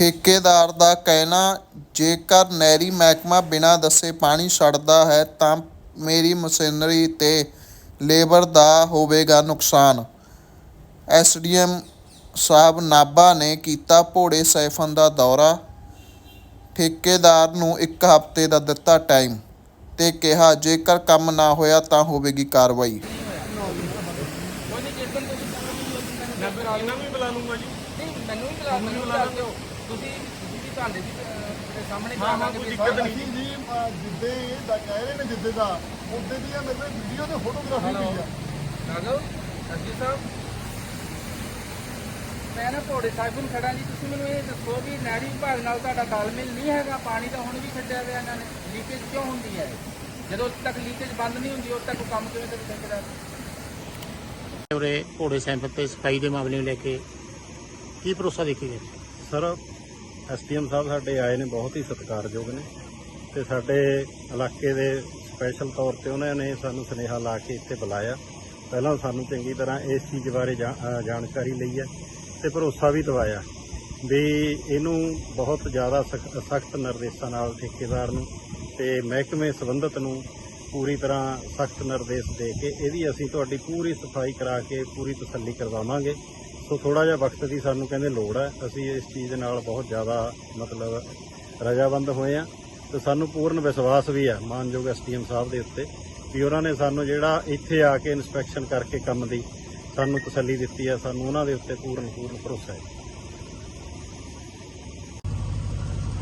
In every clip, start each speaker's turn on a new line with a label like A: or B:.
A: ਠੇਕੇਦਾਰ ਦਾ ਕਹਿਣਾ ਜੇਕਰ ਨਹਿਰੀ ਮਹਿਕਮਾ ਬਿਨਾਂ ਦੱਸੇ ਪਾਣੀ ਛੱਡਦਾ ਹੈ ਤਾਂ ਮੇਰੀ ਮਸ਼ੀਨਰੀ ਤੇ ਲੇਬਰ ਦਾ ਹੋਵੇਗਾ ਨੁਕਸਾਨ। ਐਸਡੀਐਮ ਸਾਹਿਬ ਨਾਭਾ ਨੇ ਕੀਤਾ ਭੋੜੇ ਸੈਫਨ ਦਾ ਦੌਰਾ। ਠੇਕੇਦਾਰ ਨੂੰ ਇੱਕ ਹਫ਼ਤੇ ਦਾ ਦਿੱਤਾ ਟਾਈਮ ਤੇ ਕਿਹਾ ਜੇਕਰ ਕੰਮ ਨਾ ਹੋਇਆ ਤਾਂ ਹੋਵੇਗੀ ਕਾਰਵਾਈ।
B: ਮੈਂ ਫਿਰ ਨੂੰ ਵੀ ਬੁਲਾ ਲੂੰਗਾ ਜੀ।
C: ਨਹੀਂ ਮੈਨੂੰ ਵੀ ਬੁਲਾ ਦਿਓ। ਤੁਸੀਂ ਤੁਸੀਂ ਵੀ ਤੁਹਾਡੇ ਵੀ ਅਹ, ਤੁਹਾਡੇ ਸਾਹਮਣੇ
B: ਹਾਂ, ਹਾਂ,
C: ਕਰਾਵਾਂਗੇ
B: ਕੋਈ
C: ਵੀ
B: ਦਿੱਕਤ
C: ਸਾਰਾ-
B: ਨਹੀਂ।
D: ਅਸੀਂ ਜੀ ਅਹ, ਜਿੱਦੇ ਇਹ ਦਾ ਕਹਿ ਰਹੇ ਨੇ ਜਿੱਦੇ ਦਾ ਉਹਦੇ ਦੀ ਆ ਮੇਰੇ ਕੋਲ ਵੀਡੀਓ ਤੇ ਫੋਟੋਗ੍ਰਾਫੀ
C: ਹੈਲੋ।
D: ਪਈ ਆ
C: ਰਾਘਵ ਸੱਜੀ ਸਾਹਿਬ ਮੈਂ ਨਾ ਭੋੜੇ ਸਾਹਿਬ ਨੂੰ ਖੜਾ ਜੀ ਤੁਸੀਂ ਮੈਨੂੰ ਇਹ ਦੱਸੋ ਵੀ ਨਹਿਰੀ ਵਿਭਾਗ ਨਾਲ ਤੁਹਾਡਾ ਤਾਲਮੇਲ ਨਹੀਂ ਹੈਗਾ ਪਾਣੀ ਤਾਂ ਹੁਣ ਵੀ ਛੱਡਿਆ ਹੋਇਆ ਇਹਨਾਂ ਨੇ ਲੀਕੇਜ ਕਿਉਂ ਹੁੰਦੀ ਹੈ ਜਦੋਂ ਤੱਕ ਲੀਕੇਜ ਬੰਦ ਨਹੀਂ ਹੁੰਦੀ ਉਦੋਂ ਤੱਕ ਕੰਮ ਕਿਵੇਂ ਕਰੂ ਠੇਕੇਦਾਰ
E: ਉਰੇ ਘੋੜੇ ਸੈਂਪਲ ਤੇ ਸਫ਼ਾਈ ਦੇ ਮਾਮਲੇ ਨੂੰ ਲੈ ਕੇ ਕੀ ਭਰੋਸਾ ਦੇਖੇਗਾ
F: ਸਰ ਐਸਡੀਐਮ ਸਾਹਿਬ ਸਾਡੇ ਆਏ ਨੇ, ਬਹੁਤ ਹੀ ਸਤਿਕਾਰਯੋਗ ਨੇ ਤੇ ਸਾਡੇ ਇਲਾਕੇ ਦੇ ਸਪੈਸ਼ਲ ਤੌਰ ਤੇ ਉਹਨਾਂ ਨੇ ਸਾਨੂੰ ਸੁਨੇਹਾ ਲਾ ਕੇ ਇੱਥੇ ਬੁਲਾਇਆ। ਪਹਿਲਾਂ ਸਾਨੂੰ ਚੰਗੀ ਤਰ੍ਹਾਂ ਇਸ ਚੀਜ਼ ਬਾਰੇ ਜਾ- ਜਾਣਕਾਰੀ ਲਈ ਹੈ ਤੇ ਭਰੋਸਾ ਵੀ ਦਿਵਾਇਆ ਵੀ ਇਹਨੂੰ ਬਹੁਤ ਜ਼ਿਆਦਾ ਸਖਤ ਨਿਰਦੇਸ਼ਾਂ ਨਾਲ ਠੇਕੇਦਾਰ ਨੂੰ ਤੇ ਮਹਿਕਮੇ ਸੰਬੰਧਤ ਨੂੰ ਪੂਰੀ ਤਰ੍ਹਾਂ ਸਖਤ ਨਿਰਦੇਸ਼ ਦੇ ਕੇ ਇਹਦੀ ਅਸੀਂ ਤੁਹਾਡੀ ਪੂਰੀ ਸਫ਼ਾਈ ਕਰਾ ਕੇ, ਪੂਰੀ ਤਸੱਲੀ ਕਰਵਾਵਾਂਗੇ। ਸੋ ਥੋੜਾ ਜਿਹਾ ਵਕਤ ਦੀ ਸਾਨੂੰ ਕਹਿੰਦੇ ਲੋੜ ਹੈ। ਅਸੀਂ ਇਸ ਚੀਜ਼ ਦੇ ਨਾਲ ਬਹੁਤ ਜ਼ਿਆਦਾ ਮਤਲਬ ਰਜਾਬੰਦ ਹੋਏ ਆ ਤੇ ਸਾਨੂੰ ਪੂਰਨ ਵਿਸ਼ਵਾਸ ਵੀ ਹੈ ਮਾਨਯੋਗ ਐਸਡੀਐਮ ਸਾਹਿਬ ਦੇ ਉੱਤੇ ਵੀ ਉਹਨਾਂ ਨੇ ਸਾਨੂੰ ਜਿਹੜਾ ਇੱਥੇ ਆ ਕੇ ਇਨਸਪੈਕਸ਼ਨ ਕਰਕੇ ਕੰਮ ਦੀ ਸਾਨੂੰ ਤਸੱਲੀ ਦਿੱਤੀ ਹੈ, ਸਾਨੂੰ ਉਹਨਾਂ ਦੇ ਉੱਤੇ ਪੂਰਨ ਪੂਰਨ ਭਰੋਸਾ ਹੈ।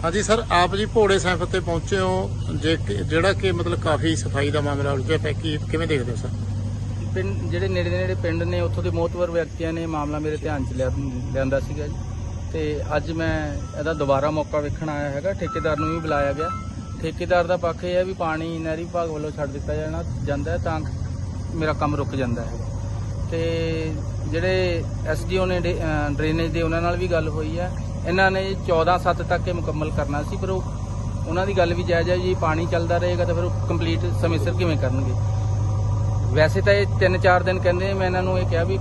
E: ਹਾਂਜੀ ਸਰ, ਆਪ ਜੀ ਭੋੜੇ ਸੈਂਪਲ ਤੇ ਪਹੁੰਚੇ ਹੋ। ਜੇ ਜਿਹੜਾ ਕਿ ਮਤਲਬ ਕਾਫੀ ਸਫ਼ਾਈ ਦਾ ਮਾਮਲਾ ਉਲਝਿਆ ਪਿਆ, ਕੀ ਕਿਵੇਂ ਦੇਖਦੇ ਹੋ ਸਰ?
C: ਪਿੰਡ, ਜਿਹੜੇ ਨੇੜੇ ਦੇ ਨੇੜੇ ਪਿੰਡ ਨੇ, ਉੱਥੋਂ ਦੇ ਮੋਤਵਰ ਵਿਅਕਤੀਆਂ ਨੇ ਮਾਮਲਾ ਮੇਰੇ ਧਿਆਨ 'ਚ ਲਿਆ, ਲਿਆਂਦਾ ਸੀਗਾ ਜੀ। ਤੇ ਅੱਜ ਮੈਂ ਇਹਦਾ ਦੁਬਾਰਾ ਮੌਕਾ ਵੇਖਣ ਆਇਆ ਹੈਗਾ, ਠੇਕੇਦਾਰ ਨੂੰ ਵੀ ਬੁਲਾਇਆ ਗਿਆ। ਠੇਕੇਦਾਰ ਦਾ ਪੱਖ ਇਹ ਹੈ ਵੀ ਪਾਣੀ ਨਹਿਰੀ ਵਿਭਾਗ ਵੱਲੋਂ ਛੱਡ ਦਿੱਤਾ ਜਾਣਾ, ਜਾਂਦਾ ਹੈ ਤਾਂ ਮੇਰਾ ਕੰਮ ਰੁਕ ਜਾਂਦਾ ਹੈ। ਤੇ ਜਿਹੜੇ ਐਸਡੀਓ ਨੇ ਡੇ- ਡਰੇਨੇਜ ਦੇ, ਉਹਨਾਂ ਨਾਲ ਵੀ ਗੱਲ ਹੋਈ ਹੈ। ਇਹਨਾਂ ਨੇ 14 7 ਤੱਕ ਇਹ ਮੁਕੰਮਲ ਕਰਨਾ ਸੀ, ਪਰ ਉਹ, ਉਹਨਾਂ ਦੀ ਗੱਲ ਵੀ ਜਾਇਜ਼ ਹੈ ਜੀ, ਪਾਣੀ ਚੱਲਦਾ ਰਹੇਗਾ ਤਾਂ ਫਿਰ ਉਹ ਕੰਪਲੀਟ ਸਮੇਂ ਸਿਰ ਕਿਵੇਂ ਕਰਨਗੇ? ਵੈਸੇ ਤਾਂ ਇਹ 3-4 ਦਿਨ ਕਹਿੰਦੇ ਮੈਂ ਇਹਨਾਂ ਨੂੰ ਇਹ ਕਿਹਾ ਵੀ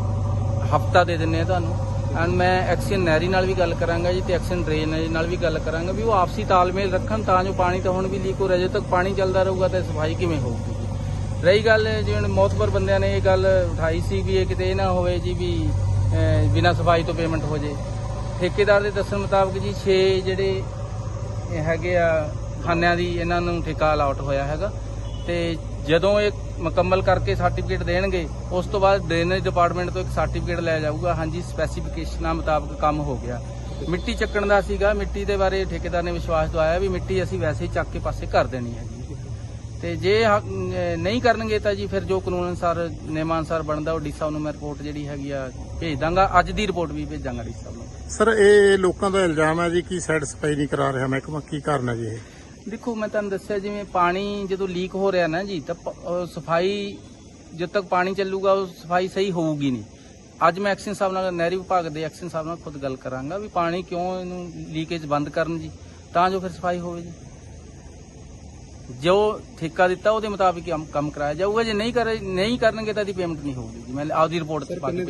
C: ਹਫਤਾ ਦੇ ਦਿੰਨੇ ਆ ਤੁਹਾਨੂੰ। ਐਂਡ ਮੈਂ ਐਕਸ਼ਨ ਨਹਿਰੀ ਨਾਲ ਵੀ ਗੱਲ ਕਰਾਂਗਾ ਜੀ ਤੇ ਐਕਸ਼ਨ ਡਰੇਨੇਜ ਨਾਲ ਵੀ ਗੱਲ ਕਰਾਂਗਾ ਵੀ ਉਹ ਆਪਸੀ ਤਾਲਮੇਲ ਰੱਖਣ ਤਾਂ ਜੋ ਪਾਣੀ ਤਾਂ ਹੁਣ ਵੀ ਲੀਕ ਹੋ ਰਿਹਾ, ਜਦੋਂ ਤੱਕ ਪਾਣੀ ਚੱਲਦਾ ਰਹੂਗਾ ਤਾਂ ਸਫ਼ਾਈ ਕਿਵੇਂ ਹੋਊਗੀ ਰਹੀ ਗੱਲ ਜਿਵੇਂ ਮੌਤਬਰ ਬੰਦਿਆਂ ਨੇ ਇਹ ਗੱਲ ਉਠਾਈ ਸੀ ਵੀ ਇਹ ਕਿਤੇ ਇਹ ਨਾ ਹੋਵੇ ਜੀ ਵੀ ਬਿਨਾਂ ਸਫ਼ਾਈ ਤੋਂ ਪੇਮੈਂਟ ਹੋ ਜੇ। ਠੇਕੇਦਾਰ ਦੇ ਦੱਸਣ ਮੁਤਾਬਕ ਜੀ 6 ਜਿਹੜੇ ਹੈਗੇ ਆ, ਖਾਨਿਆਂ ਦੀ ਇਹਨਾਂ ਨੂੰ ਠੇਕਾ ਅਲਾਟ ਹੋਇਆ ਹੈਗਾ। ਤੇ ਜਦੋਂ ਇਹ ਮੁਕੰਮਲ ਕਰਕੇ ਸਰਟੀਫਿਕੇਟ ਦੇਣਗੇ, ਉਸ ਤੋਂ ਬਾਅਦ ਡਰੇਨੇਜ ਡਿਪਾਰਟਮੈਂਟ ਤੋਂ ਇੱਕ ਸਰਟੀਫਿਕੇਟ ਲਿਆ ਜਾਊਗਾ। ਹਾਂਜੀ ਸਪੈਸੀਫਿਕੇਸ਼ਨਾਂ ਮੁਤਾਬਕ ਕੰਮ ਹੋ ਗਿਆ। ਮਿੱਟੀ ਚੱਕਣ ਦਾ ਸੀਗਾ। ਮਿੱਟੀ ਦੇ ਬਾਰੇ ਠੇਕੇਦਾਰ ਨੇ ਵਿਸ਼ਵਾਸ ਦਵਾਇਆ ਵੀ ਮਿੱਟੀ ਅਸੀਂ ਵੈਸੇ ਹੀ ਚੱਕ ਕੇ ਪਾਸੇ ਕਰ ਦੇਣੀ ਹੈ ਤੇ ਜੇ ਨਹੀਂ ਕਰਨਗੇ ਤਾਂ ਜੀ ਫਿਰ ਜੋ ਕਾਨੂੰਨ ਅਨੁਸਾਰ, ਨਿਯਮਾਂ ਅਨੁਸਾਰ ਬਣਦਾ, ਉਹ ਡੀ ਸਾਹਿਬ ਨੂੰ ਮੈਂ ਰਿਪੋਰਟ ਜਿਹੜੀ ਹੈਗੀ ਆ ਭੇਜ ਦਾਂਗਾ। ਅੱਜ ਦੀ ਰਿਪੋਰਟ ਵੀ ਭੇਜਾਂਗਾ ਡੀ ਸਾਹਿਬ ਨੂੰ।
E: ਸਰ, ਇਹ ਲੋਕਾਂ ਦਾ ਇਲਜ਼ਾਮ ਹੈ ਜੀ ਕਿ ਸਾਈਡ ਸਫ਼ਾਈ ਨਹੀਂ ਕਰਾ ਰਿਹਾ ਮਹਿਕਮਾ। ਕੀ ਕਾਰਨ ਹੈ ਜੀ ਇਹ?
C: ਦੇਖੋ ਮੈਂ ਤੁਹਾਨੂੰ ਦੱਸਿਆ ਜਿਵੇਂ ਪਾਣੀ ਜਦੋਂ ਲੀਕ ਹੋ ਰਿਹਾ ਨਾ ਜੀ ਤਾਂ ਸਫ਼ਾਈ ਜਦ ਤੱਕ ਪਾਣੀ ਚੱਲੂਗਾ ਉਹ ਸਫ਼ਾਈ ਸਹੀ ਹੋਊਗੀ ਨਹੀਂ। ਅੱਜ ਮੈਂ ਐਕਸ਼ਨ ਸਾਹਿਬ ਨਾਲ ਨਹਿਰੀ ਵਿਭਾਗ ਦੇ ਐਕਸ਼ਨ ਸਾਹਿਬ ਨਾਲ ਖੁਦ ਗੱਲ ਕਰਾਂਗਾ ਵੀ ਪਾਣੀ ਕਿਉਂ ਇਹਨੂੰ ਲੀਕੇਜ ਬੰਦ ਕਰਨ ਜੀ ਤਾਂ ਜੋ ਫਿਰ ਸਫ਼ਾਈ ਹੋਵੇ ਜੀ। ਜੋ ਠੇਕਾ ਦਿੱਤਾ ਉਹਦੇ ਮੁਤਾਬਿਕ ਕੰਮ- ਕਰਾਇਆ ਜਾਊਗਾ। ਜੇ ਨਹੀਂ ਕਰ ਨਹੀਂ ਕਰਨਗੇ ਤਾਂ ਇਹਦੀ ਪੇਮੈਂਟ ਨਹੀਂ ਹੋਊਗੀ ਜੀ। ਮੈਂ ਆਪਦੀ ਰਿਪੋਰਟ ਤੇ ਪਾ ਕੇ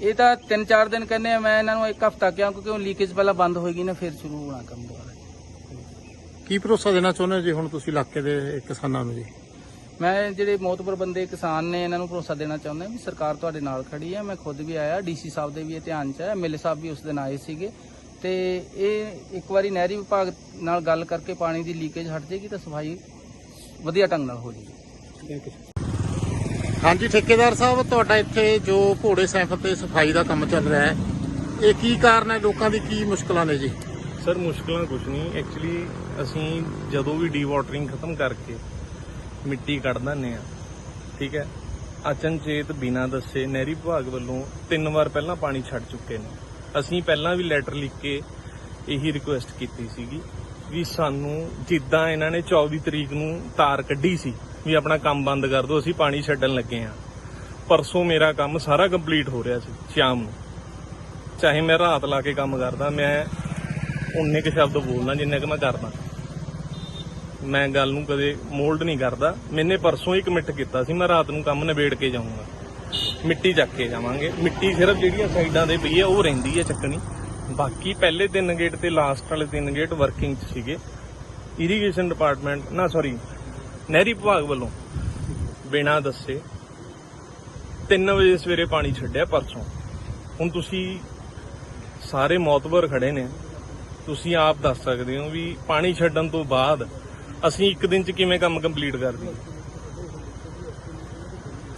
C: ਇਹ ਤਾਂ 3-4 ਦਿਨ ਕਹਿੰਦੇ ਆ ਮੈਂ ਇਹਨਾਂ ਨੂੰ ਇੱਕ ਹਫਤਾ ਕਿਹਾ ਕਿਉਂਕਿ ਉਹ ਲੀਕੇਜ ਪਹਿਲਾਂ ਬੰਦ ਹੋਏਗੀ ਨਾ ਫਿਰ ਸ਼ੁਰੂ ਹੋਣਾ ਕੰਮ ਦੁਬਾਰਾ।
E: ਕੀ ਭਰੋਸਾ ਦੇਣਾ ਚਾਹੁੰਦੇ ਹੋ ਜੀ ਹੁਣ ਤੁਸੀਂ ਇਲਾਕੇ ਦੇ ਕਿਸਾਨਾਂ ਨੂੰ ਜੀ?
C: ਮੈਂ ਜਿਹੜੇ ਮੋਤਬਰ ਬੰਦੇ ਕਿਸਾਨ ਨੇ ਇਹਨਾਂ ਨੂੰ ਭਰੋਸਾ ਦੇਣਾ ਚਾਹੁੰਦਾ ਵੀ ਸਰਕਾਰ ਤੁਹਾਡੇ ਨਾਲ ਖੜੀ ਹੈ। ਮੈਂ ਖੁਦ ਵੀ ਆਇਆ ਡੀਸੀ ਸਾਹਿਬ ਦੇ ਵੀ ਇਹ ਧਿਆਨ 'ਚ ਹੈ ਐਮਐਲਏ ਸਾਹਿਬ ਵੀ ਉਸ ਦਿਨ ਆਏ ਸੀਗੇ। ਤੇ ਇਹ ਇੱਕ ਵਾਰੀ ਨਹਿਰੀ ਵਿਭਾਗ ਨਾਲ ਗੱਲ ਕਰਕੇ ਪਾਣੀ ਦੀ ਲੀਕੇਜ ਹਟ ਜਾਏਗੀ ਤਾਂ ਸਫ਼ਾਈ ਵਧੀਆ ਢੰਗ ਨਾਲ ਹੋ ਜਾਏਗੀ।
E: ਹਾਂਜੀ ਠੇਕੇਦਾਰ ਸਾਹਿਬ ਤੁਹਾਡਾ ਇੱਥੇ ਜੋ ਘੋੜੇ ਸੈਂਪਲ ਤੇ ਸਫ਼ਾਈ ਦਾ ਕੰਮ ਚੱਲ ਰਿਹਾ ਹੈ ਇਹ ਕੀ ਕਾਰਨ ਹੈ? ਲੋਕਾਂ ਦੀ ਕੀ ਮੁਸ਼ਕਲਾਂ ਨੇ ਜੀ?
B: ਸਰ, ਮੁਸ਼ਕਲਾਂ ਕੁਝ ਨਹੀਂ। ਐਕਚੁਅਲੀ ਅਸੀਂ ਜਦੋਂ ਵੀ ਡੀ ਵਾਟਰਿੰਗ ਖਤਮ ਕਰਕੇ ਮਿੱਟੀ ਕੱਢ ਦਿੰਦੇ ਆ ਠੀਕ ਹੈ? ਅਚਨਚੇਤ ਬਿਨਾ ਦੱਸੇ ਨਹਿਰੀ ਵਿਭਾਗ ਵੱਲੋਂ ਤਿੰਨ ਵਾਰ ਪਹਿਲਾਂ ਪਾਣੀ ਛੱਡ ਚੁੱਕੇ ਨੇ। ਅਸੀਂ ਪਹਿਲਾਂ ਵੀ ਲੈਟਰ ਲਿਖ ਕੇ ਇਹੀ ਰਿਕੁਐਸਟ ਕੀਤੀ ਸੀਗੀ ਵੀ ਸਾਨੂੰ ਜਿੱਦਾਂ ਇਹਨਾਂ ਨੇ 24 ਤਰੀਕ ਨੂੰ ਤਾਰ ਕੱਢੀ ਸੀ ਵੀ ਆਪਣਾ ਕੰਮ ਬੰਦ ਕਰ ਦਿਓ, ਅਸੀਂ ਪਾਣੀ ਛੱਡਣ ਲੱਗੇ ਆ ਪਰਸੋਂ ਮੇਰਾ ਕੰਮ ਸਾਰਾ ਕੰਪਲੀਟ ਹੋ ਰਿਹਾ ਸੀ, ਸ਼ਾਮ ਨੂੰ। ਚਾਹੇ ਮੈਂ ਰਾਤ ਲਾ ਕੇ ਕੰਮ ਕਰਦਾ, ਮੈਂ ਉਨੇ ਕੁ ਸ਼ਬਦ ਬੋਲਦਾ ਜਿੰਨੇ ਕੁ ਮੈਂ ਕਰਦਾ। ਮੈਂ ਗੱਲ ਨੂੰ ਕਦੇ ਮੋਲਡ ਨਹੀਂ ਕਰਦਾ। ਮੈਨੇ ਪਰਸੋਂ ਹੀ ਕਮਿਟ ਕੀਤਾ ਸੀ, ਮੈਂ ਰਾਤ ਨੂੰ ਕੰਮ ਨਿਬੇੜ ਕੇ ਜਾਊਂਗਾ। ਮਿੱਟੀ ਚੱਕ ਕੇ ਜਾਵਾਂਗੇ। ਮਿੱਟੀ ਸਿਰਫ ਜਿਹੜੀਆਂ ਸਾਈਡਾਂ ਦੇ ਪਈ ਹੈ ਉਹ ਰਹਿੰਦੀ ਹੈ ਚੱਕਣੀ। ਬਾਕੀ ਪਹਿਲੇ ਤਿੰਨ ਗੇਟ ਤੇ ਲਾਸਟ ਵਾਲੇ ਤਿੰਨ ਗੇਟ ਵਰਕਿੰਗ 'ਚ ਸੀਗੇ। ਇਰੀਗੇਸ਼ਨ ਡਿਪਾਰਟਮੈਂਟ ਨਾ ਸੌਰੀ ਨਹਿਰੀ ਵਿਭਾਗ ਵੱਲੋਂ ਬਿਨਾਂ ਦੱਸੇ 3 ਵਜੇ ਸਵੇਰੇ ਪਾਣੀ ਛੱਡਿਆ ਪਰਸੋਂ। ਹੁਣ ਤੁਸੀਂ ਸਾਰੇ ਮੌਤਬਰ ਖੜੇ ਨੇ। ਤੁਸੀਂ ਆਪ ਦੱਸ ਸਕਦੇ ਹੋ ਵੀ ਪਾਣੀ ਛੱਡਣ ਤੋਂ ਬਾਅਦ ਅਸੀਂ ਇੱਕ ਦਿਨ 'ਚ ਕਿਵੇਂ ਕੰਮ ਕੰਪਲੀਟ ਕਰ ਦਈਏ?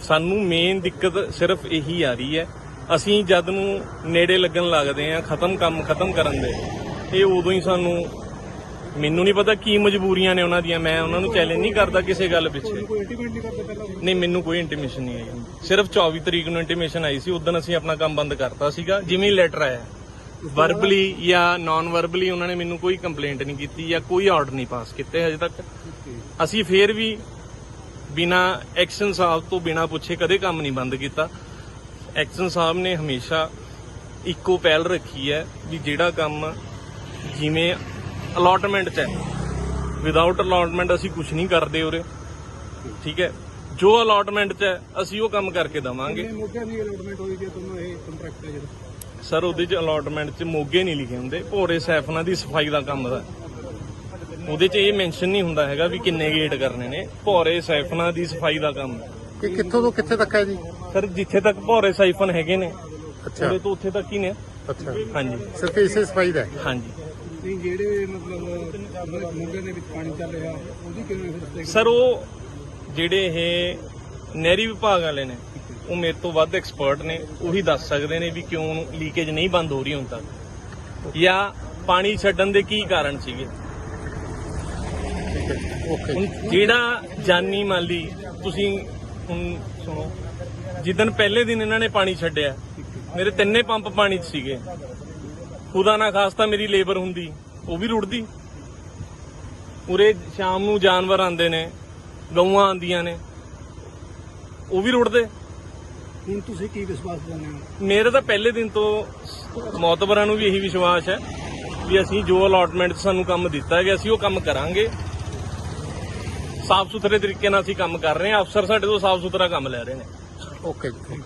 B: ਸਾਨੂੰ ਮੇਨ ਦਿੱਕਤ ਸਿਰਫ ਇਹੀ ਆ ਰਹੀ ਹੈ ਅਸੀਂ ਜਦ ਨੂੰ ਨੇੜੇ ਲੱਗਣ ਲੱਗਦੇ ਆ ਖਤਮ ਕੰਮ ਖਤਮ ਕਰਨ ਦੇ ਇਹ ਉਦੋਂ ਹੀ ਸਾਨੂੰ ਮੈਨੂੰ ਨਹੀਂ ਪਤਾ ਕੀ ਮਜਬੂਰੀਆਂ ਨੇ ਉਹਨਾਂ ਦੀਆਂ ਮੈਂ ਉਹਨਾਂ ਨੂੰ ਚੈਲੰਜ ਨਹੀਂ ਕਰਦਾ ਕਿਸੇ ਗੱਲ ਪਿੱਛੇ। ਨਹੀਂ ਮੈਨੂੰ ਕੋਈ ਇੰਟੀਮੇਸ਼ਨ ਨਹੀਂ ਆਈ। ਸਿਰਫ 24 ਤਰੀਕ ਨੂੰ ਇੰਟੀਮੇਸ਼ਨ ਆਈ ਸੀ ਉਦੋਂ ਅਸੀਂ ਆਪਣਾ ਕੰਮ ਬੰਦ ਕਰਤਾ ਸੀਗਾ ਜਿਵੇਂ ਲੈਟਰ ਆਇਆ। ਵਰਬਲੀ ਜਾਂ ਨਾਨ ਵਰਬਲੀ ਉਹਨਾਂ ਨੇ ਮੈਨੂੰ ਕੋਈ ਕੰਪਲੇਂਟ ਨਹੀਂ ਕੀਤੀ ਜਾਂ ਕੋਈ ਆਰਡਰ ਨਹੀਂ ਪਾਸ ਕੀਤੇ ਹਜੇ ਤੱਕ। ਅਸੀਂ ਫੇਰ ਵੀ ਬਿਨਾ ਐਕਸ਼ਨ ਸਾਹਿਬ ਤੋਂ ਬਿਨਾ ਪੁੱਛੇ ਕਦੇ ਕੰਮ ਨਹੀਂ ਬੰਦ ਕੀਤਾ। ਐਕਸ਼ਨ ਸਾਹਿਬ ਨੇ ਹਮੇਸ਼ਾ ਇੱਕੋ ਪਹਿਲ ਰੱਖੀ ਹੈ ਵੀ ਜਿਹੜਾ ਕੰਮ ਜਿਵੇਂ ਅਲਾਟਮੈਂਟ 'ਚ ਹੈ। ਵਿਦਆਊਟ ਅਲਾਟਮੈਂਟ ਅਸੀਂ ਕੁਝ ਨਹੀਂ ਕਰਦੇ ਉਰੇ। ਠੀਕ ਹੈ? ਜੋ ਅਲਾਟਮੈਂਟ 'ਚ ਹੈ, ਅਸੀਂ ਉਹ ਕੰਮ ਕਰਕੇ ਦਵਾਂਗੇ। ਸਰ ਉਹਦੇ 'ਚ ਅਲਾਟਮੈਂਟ 'ਚ ਮੋਗੇ ਨਹੀਂ ਲਿਖੇ ਹੁੰਦੇ। ਭੋਰੇ ਸੈਫਨਾਂ ਦੀ ਸਫ਼ਾਈ ਦਾ ਕੰਮ ਦਾ। ਉਹਦੇ 'ਚ ਇਹ ਮੈਂਸ਼ਨ ਨਹੀਂ ਹੁੰਦਾ ਹੈਗਾ ਵੀ ਕਿੰਨੇ ਗੇਟ ਕਰਨੇ ਨੇ। ਭੋਰੇ ਸੈਫਨਾਂ ਦੀ ਸਫ਼ਾਈ ਦਾ ਕੰਮ।
E: ਇਹ ਕਿੱਥੋਂ ਤੋਂ ਕਿੱਥੇ ਤੱਕ ਹੈ ਜੀ?
B: ਸਰ ਜਿੱਥੇ ਤੱਕ ਭੋਰੇ ਸਾਈਫਨ ਹੈਗੇ ਨੇ।
E: ਅੱਛਾ।
B: ਉਹਦੇ ਤੋਂ ਉੱਥੇ ਤੱਕ ਹੀ ਨੇ।
E: ਅੱਛਾ।
B: ਹਾਂਜੀ।
E: ਸਿਰਫ ਇਸੇ ਸਫ਼ਾਈ ਦਾ ਹੈ?
B: ਹਾਂਜੀ।
G: ਨਹੀਂ ਜਿਹੜੇ ਮਤਲਬ ਮੁੰਡੇ ਦੇ ਵਿੱਚ ਪਾਣੀ ਚੱਲ ਰਿਹਾ ਉਹਦੀ ਕਿਵੇਂ
B: ਸਰ ਉਹ ਜਿਹੜੇ ਇਹ ਨਹਿਰੀ ਵਿਭਾਗ ਵਾਲੇ ਨੇ ਉਹ ਮੇਰੇ ਤੋਂ ਵੱਧ ਐਕਸਪਰਟ ਨੇ ਉਹੀ ਦੱਸ ਸਕਦੇ ਨੇ ਵੀ ਕਿਉਂ ਲੀਕੇਜ ਨਹੀਂ ਬੰਦ ਹੋ ਰਹੀ ਹੁਣ ਤੱਕ। ਜਾਂ ਪਾਣੀ ਛੱਡਣ ਦੇ ਕੀ ਕਾਰਨ ਸੀਗੇ? ਹੁਣ ਜਿਹੜਾ ਜਾਨੀ ਮਾਲੀ ਤੁਸੀਂ ਹੁਣ ਸੁਣੋ ਜਿੱਦਨ ਪਹਿਲੇ ਦਿਨ ਇਹਨਾਂ ਨੇ ਪਾਣੀ ਛੱਡਿਆ ਮੇਰੇ ਤਿੰਨੇ ਪੰਪ ਪਾਣੀ 'ਚ ਸੀਗੇ। ਖੁਦਾ ਨਾ ਖਾਸਤਾ ਮੇਰੀ ਲੇਬਰ ਹੁੰਦੀ ਉਹ ਵੀ ਰੁੜਦੀ। ਉਰੇ ਸ਼ਾਮ ਨੂੰ ਜਾਨਵਰ ਆਉਂਦੇ ਨੇ ਗਊਆਂ ਆਉਂਦੀਆਂ ਨੇ ਉਹ ਵੀ ਰੁੜਦੇ।
G: ਹੁਣ ਤੁਸੀਂ ਕੀ ਵਿਸ਼ਵਾਸ ਦਿੰਦੇ ਹੋ?
B: ਮੇਰੇ ਤਾਂ ਪਹਿਲੇ ਦਿਨ ਤੋਂ ਮੌਤਬਰਾਂ ਨੂੰ ਵੀ ਇਹੀ ਵਿਸ਼ਵਾਸ ਹੈ ਵੀ ਅਸੀਂ ਜੋ ਅਲਾਟਮੈਂਟ ਸਾਨੂੰ ਕੰਮ ਦਿੱਤਾ ਗਿਆ ਅਸੀਂ ਉਹ ਕੰਮ ਕਰਾਂਗੇ। ਸਾਫ਼ ਸੁਥਰੇ ਤਰੀਕੇ ਨਾਲ ਅਸੀਂ ਕੰਮ ਕਰ ਰਹੇ ਹਾਂ। ਅਫਸਰ ਸਾਡੇ ਤੋਂ ਸਾਫ਼ ਸੁਥਰਾ ਕੰਮ ਲੈ ਰਹੇ ਨੇ।
E: ਓਕੇ ਜੀ